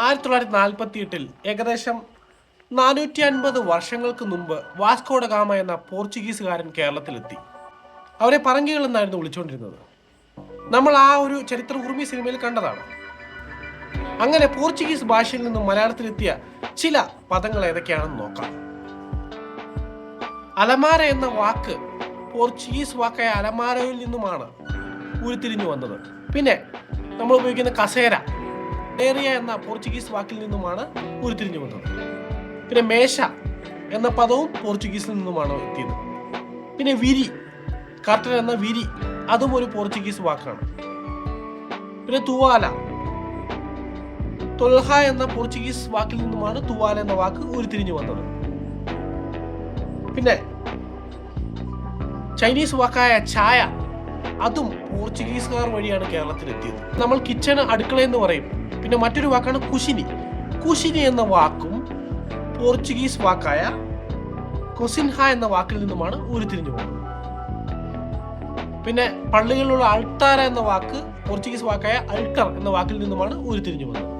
ആയിരത്തി തൊള്ളായിരത്തി നാൽപ്പത്തി എട്ടിൽ ഏകദേശം നാനൂറ്റി അൻപത് വർഷങ്ങൾക്ക് മുമ്പ് വാസ്കോഡ ഗാമ എന്ന പോർച്ചുഗീസുകാരൻ കേരളത്തിലെത്തി. അവരെ പറങ്കികൾ എന്നായിരുന്നു വിളിച്ചുകൊണ്ടിരുന്നത്. നമ്മൾ ആ ഒരു ചരിത്ര ഉറുമി സിനിമയിൽ കണ്ടതാണ്. അങ്ങനെ പോർച്ചുഗീസ് ഭാഷയിൽ നിന്നും മലയാളത്തിലെത്തിയ ചില പദങ്ങൾ ഏതൊക്കെയാണെന്ന് നോക്കാം. അലമാര എന്ന വാക്ക് പോർച്ചുഗീസ് വാക്കായ അലമാരയിൽ നിന്നുമാണ് ഉരുത്തിരിഞ്ഞു വന്നത്. പിന്നെ നമ്മൾ ഉപയോഗിക്കുന്ന കസേര. ഏറിയ എന്ന പോർച്ചുഗീസ് വാക്കിൽ നിന്നുമാണ് ഉരുത്തിരിഞ്ഞു വന്നത്. പിന്നെ മേശ എന്ന പദവും പോർച്ചുഗീസിൽ നിന്നുമാണ് എത്തിയത്. പിന്നെ വിരി കർട്ടൻ എന്ന വിരി അതും ഒരു പോർച്ചുഗീസ് വാക്കാണ്. പിന്നെ തുവാല തൊൽഹ എന്ന പോർച്ചുഗീസ് വാക്കിൽ നിന്നുമാണ് തുവാല എന്ന വാക്ക് ഉരുത്തിരിഞ്ഞു വന്നത്. പിന്നെ ചൈനീസ് വാക്കായ ചായ അതും പോർച്ചുഗീസുകാർ വഴിയാണ് കേരളത്തിൽ എത്തിയത് നമ്മൾ കിച്ചൺ അടുക്കള എന്ന് പറയും. പിന്നെ മറ്റൊരു വാക്കാണ് കുശിനി. കുശിനി എന്ന വാക്കും പോർച്ചുഗീസ് വാക്കായ കൊസിൻഹ എന്ന വാക്കിൽ നിന്നുമാണ് ഉരുത്തിരിഞ്ഞു പോകുന്നത്. പിന്നെ പള്ളികളിലുള്ള അൾത്താര എന്ന വാക്ക് പോർച്ചുഗീസ് വാക്കായ അൾട്ടർ എന്ന വാക്കിൽ നിന്നുമാണ് ഉരുത്തിരിഞ്ഞു വന്നത്